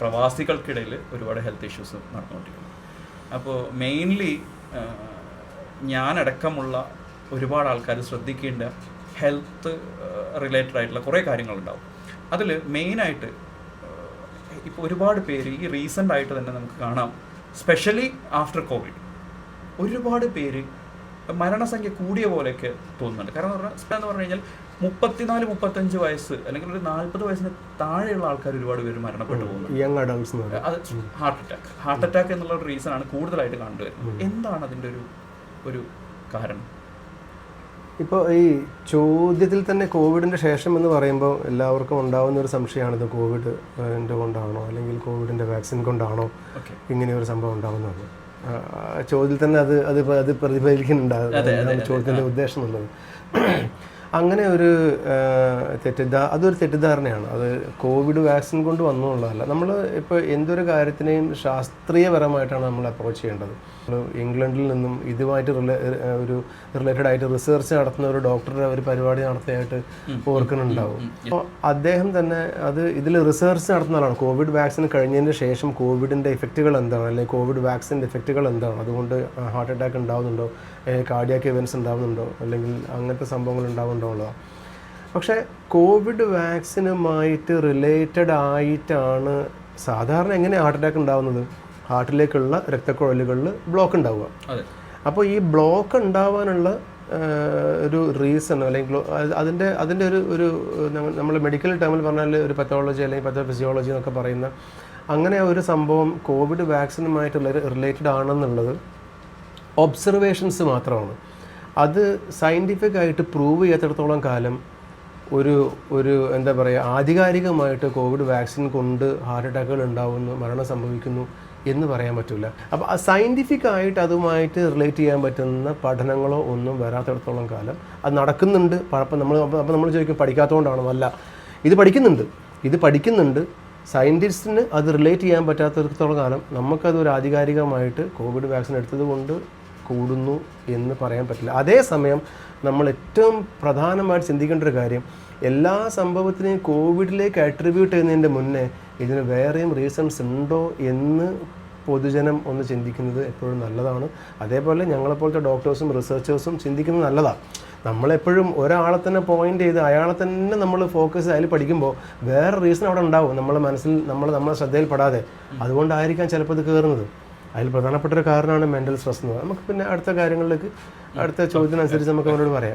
പ്രവാസികൾക്കിടയിൽ ഒരുപാട് health issues നടന്നുകൊണ്ടിരിക്കുന്നു. അപ്പോൾ മെയിൻലി ഞാനടക്കമുള്ള ഒരുപാട് ആൾക്കാർ ശ്രദ്ധിക്കേണ്ട ഹെൽത്ത് റിലേറ്റഡ് ആയിട്ടുള്ള കുറേ കാര്യങ്ങളുണ്ടാവും. അതിൽ മെയിനായിട്ട് ഇപ്പോൾ ഒരുപാട് പേര് ഈ റീസെന്റ് ആയിട്ട് തന്നെ നമുക്ക് കാണാം. സ്പെഷ്യലി ആഫ്റ്റർ കോവിഡ് ഒരുപാട് പേര് മരണസംഖ്യ കൂടിയ പോലെയൊക്കെ തോന്നുന്നുണ്ട്. കാരണം എന്ന് പറഞ്ഞാൽ എന്ന് പറഞ്ഞു കഴിഞ്ഞാൽ മുപ്പത്തിനാല് മുപ്പത്തഞ്ച് വയസ്സ് അല്ലെങ്കിൽ ഒരു നാൽപ്പത് വയസ്സിന് താഴെയുള്ള ആൾക്കാർ ഒരുപാട് പേര് മരണപ്പെട്ടു പോകുന്നു അത് ഹാർട്ട് അറ്റാക്ക്. ഹാർട്ട് അറ്റാക്ക് എന്നുള്ള ഒരു റീസൺ ആണ് കൂടുതലായിട്ട് കണ്ടുവരുന്നത്. എന്താണ് അതിന്റെ ഒരു ഒരു കാരണം? ഇപ്പോൾ ഈ ചോദ്യത്തിൽ തന്നെ കോവിഡിന്റെ ശേഷം എന്ന് പറയുമ്പോൾ എല്ലാവർക്കും ഉണ്ടാകുന്ന ഒരു സംശയമാണിത് ഇത്. കോവിഡ് കൊണ്ടാണോ? അല്ലെങ്കിൽ കോവിഡിന്റെ വാക്സിൻ കൊണ്ടാണോ ഇങ്ങനെയൊരു ഇങ്ങനെ ഒരു സംഭവം ഉണ്ടാകുന്നത് ചോദ്യത്തിൽ തന്നെ അത് അത് അത് പ്രതിഫലിക്കുന്നുണ്ടാകും ചോദ്യത്തിന്റെ ഉദ്ദേശം എന്നുള്ളത്. അങ്ങനെ ഒരു തെറ്റിദ്ധാ അതൊരു തെറ്റിദ്ധാരണയാണ്. അത് കോവിഡ് വാക്സിൻ കൊണ്ട് വന്നുള്ളതല്ല നമ്മൾ ഇപ്പോൾ എന്തൊരു കാര്യത്തിനെയും ശാസ്ത്രീയപരമായിട്ടാണ് നമ്മൾ അപ്രോച്ച് ചെയ്യേണ്ടത്. നമ്മൾ ഇംഗ്ലണ്ടിൽ നിന്നും ഇതുമായിട്ട് റിലേ ഒരു റിലേറ്റഡ് ആയിട്ട് റിസർച്ച് നടത്തുന്ന ഒരു ഡോക്ടറുടെ ഒരു പരിപാടി നടത്തിയായിട്ട് ഓർക്കുന്നുണ്ടാവും. അപ്പോൾ അദ്ദേഹം തന്നെ അത് ഇതിൽ റിസർച്ച് നടത്തുന്ന ആളാണ്. കോവിഡ് വാക്സിൻ കഴിഞ്ഞതിന് ശേഷം കോവിഡിന്റെ ഇഫക്റ്റുകൾ എന്താണ്? അല്ലെങ്കിൽ കോവിഡ് വാക്സിന്റെ ഇഫക്റ്റുകൾ എന്താണ്? അതുകൊണ്ട് ഹാർട്ട് അറ്റാക്ക് ഉണ്ടാകുന്നുണ്ടോ കാർഡിയാക്ക് ഇവൻസ് ഉണ്ടാകുന്നുണ്ടോ അല്ലെങ്കിൽ അങ്ങനത്തെ സംഭവങ്ങൾ ഉണ്ടാവുന്നുണ്ടോ? എന്നുള്ളതാണ് പക്ഷേ കോവിഡ് വാക്സിനുമായിട്ട് റിലേറ്റഡ് ആയിട്ടാണ് സാധാരണ എങ്ങനെ ഹാർട്ട് അറ്റാക്ക് ഉണ്ടാവുന്നത്? ഹാർട്ടിലേക്കുള്ള രക്തക്കുഴലുകളിൽ ബ്ലോക്ക് ഉണ്ടാവുക. അപ്പോൾ ഈ ബ്ലോക്ക് ഉണ്ടാവാനുള്ള ഒരു റീസൺ അല്ലെങ്കിൽ അതിന്റെ അതിന്റെ ഒരു ഒരു നമ്മൾ മെഡിക്കൽ ടേമിൽ പറഞ്ഞാൽ ഒരു പത്തോളജി അല്ലെങ്കിൽ പത്തോ ഫിസിയോളജി എന്നൊക്കെ പറയുന്ന അങ്ങനെ ഒരു സംഭവം കോവിഡ് വാക്സിനുമായിട്ടുള്ള റിലേറ്റഡ് ആണെന്നുള്ളത് ഒബ്സർവേഷൻസ് മാത്രമാണ്. അത് സയന്റിഫിക് ആയിട്ട് പ്രൂവ് ചെയ്യാത്തിടത്തോളം കാലം ഒരു ഒരു എന്താ പറയുക ആധികാരികമായിട്ട് കോവിഡ് വാക്സിൻ കൊണ്ട് ഹാർട്ട് അറ്റാക്കുകൾ ഉണ്ടാവുന്നു മരണം സംഭവിക്കുന്നു എന്ന് പറയാൻ പറ്റില്ല അപ്പോൾ ആ സയന്റിഫിക് ആയിട്ട് അതുമായിട്ട് റിലേറ്റ് ചെയ്യാൻ പറ്റുന്ന പഠനങ്ങളോ ഒന്നും വരാത്തിടത്തോളം കാലം അത് നടക്കുന്നുണ്ട്. അപ്പം നമ്മൾ അപ്പോൾ നമ്മൾ ചോദിക്കും പഠിക്കാത്തതുകൊണ്ടാണോ അല്ല. ഇത് പഠിക്കുന്നുണ്ട്. ഇത് പഠിക്കുന്നുണ്ട്. സയന്റിസ്റ്റിന് അത് റിലേറ്റ് ചെയ്യാൻ പറ്റാത്തിടത്തോളം കാലം നമുക്കത് ഒരു ആധികാരികമായിട്ട് കോവിഡ് വാക്സിൻ എടുത്തത് കൊണ്ട് കൂടുന്നു എന്ന് പറയാൻ പറ്റില്ല. അതേസമയം നമ്മൾ ഏറ്റവും പ്രധാനമായിട്ട് ചിന്തിക്കേണ്ട ഒരു കാര്യം എല്ലാ സംഭവത്തിനെയും കോവിഡിലേക്ക് അട്രിബ്യൂട്ട് ചെയ്യുന്നതിന്റെ മുന്നേ ഇതിന് വേറെയും റീസൺസ് ഉണ്ടോ എന്ന് പൊതുജനം ഒന്ന് ചിന്തിക്കുന്നത് എപ്പോഴും നല്ലതാണ്. അതേപോലെ ഞങ്ങളെപ്പോലത്തെ ഡോക്ടേഴ്സും റിസർച്ചേഴ്സും ചിന്തിക്കുന്നത് നല്ലതാണ്. നമ്മളെപ്പോഴും ഒരാളെ തന്നെ പോയിന്റ് ചെയ്ത് അയാളെ തന്നെ നമ്മൾ ഫോക്കസ് അതിൽ പഠിക്കുമ്പോൾ വേറെ റീസൺ അവിടെ ഉണ്ടാവും. നമ്മളെ മനസ്സിൽ നമ്മൾ നമ്മളെ ശ്രദ്ധയിൽപ്പെടാതെ അതുകൊണ്ടായിരിക്കാം ചിലപ്പോൾ ഇത് കയറുന്നത് അതിൽ പ്രധാനപ്പെട്ട ഒരു കാരണമാണ് മെന്റൽ സ്ട്രെസ് എന്ന് നമുക്ക് പിന്നെ അടുത്ത കാര്യങ്ങളിലേക്ക് അടുത്ത ചോദ്യത്തിനനുസരിച്ച് നമുക്ക് അവരോട് പറയാം.